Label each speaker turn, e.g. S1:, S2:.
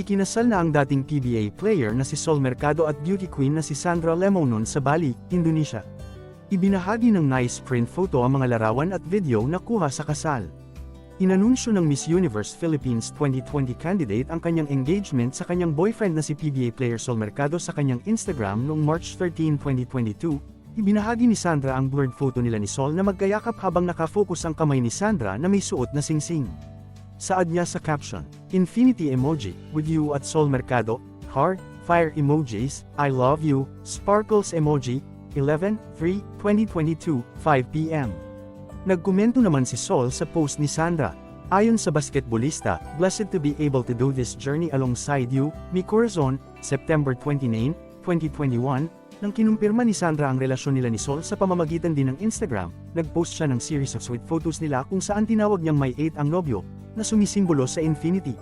S1: Ikinasal na ang dating PBA player na si Sol Mercado at beauty queen na si Sandra Lemonon sa Bali, Indonesia. Ibinahagi ng nice print photo ang mga larawan at video na kuha sa kasal. Inanunsyo ng Miss Universe Philippines 2020 candidate ang kanyang engagement sa kanyang boyfriend na si PBA player Sol Mercado sa kanyang Instagram noong March 13, 2022. Ibinahagi ni Sandra ang blurred photo nila ni Sol na magkayakap habang nakafocus ang kamay ni Sandra na may suot na singsing. Saad niya sa caption, Infinity emoji, with you at Sol Mercado, heart, fire emojis, I love you, sparkles emoji, 11-3-2022, 5pm. Nagkomento naman si Sol sa post ni Sandra. Ayon sa basketballista, blessed to be able to do this journey alongside you, mi corazon, September 29, 2021, nang kinumpirma ni Sandra ang relasyon nila ni Sol sa pamamagitan din ng Instagram, nagpost siya ng series of sweet photos nila kung saan tinawag niyang may 8 ang nobyo, na sumisimbolo sa infinity.